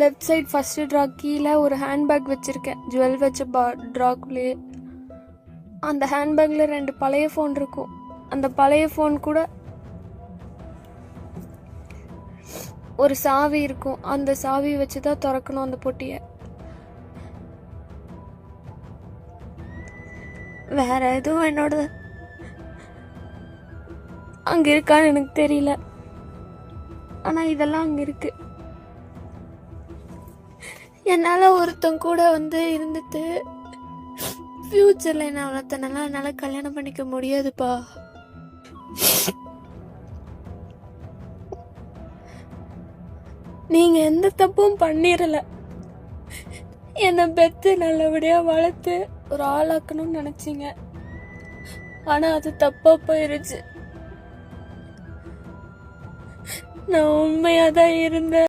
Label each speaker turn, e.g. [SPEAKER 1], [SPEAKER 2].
[SPEAKER 1] Left side first draw கீழே ஒரு handbag வச்சுருக்கேன். ஜுவல் வச்ச பா ட்ராக்குள்ளேயே அந்த ஹேண்ட்பேக்கில் ரெண்டு பழைய ஃபோன் இருக்கும். அந்த பழைய ஃபோன் கூட ஒரு சாவி இருக்கும். அந்த சாவி வச்சு தான் திறக்கணும் அந்த பொட்டியை. வேற எதுவும் என்னோட அங்க இருக்கான்னு எனக்கு தெரியல. ஆனா இதெல்லாம் அங்க இருக்கு. என்னால் ஒருத்தன் கூட வந்து இருந்துட்டு ஃப்யூச்சரில் என்ன அவ்வளோத்தனால என்னால் கல்யாணம் பண்ணிக்க முடியாதுப்பா. நீங்க எந்த தப்பும் பண்ணிடலை என்னை பெத்து நல்லபடியா வளர்த்து ஒரு ஆளாக்கணும்னு நினைச்சீங்க. ஆனா அது தப்பா போயிருச்சு. நான் உண்மையா தான் இருந்தேன்.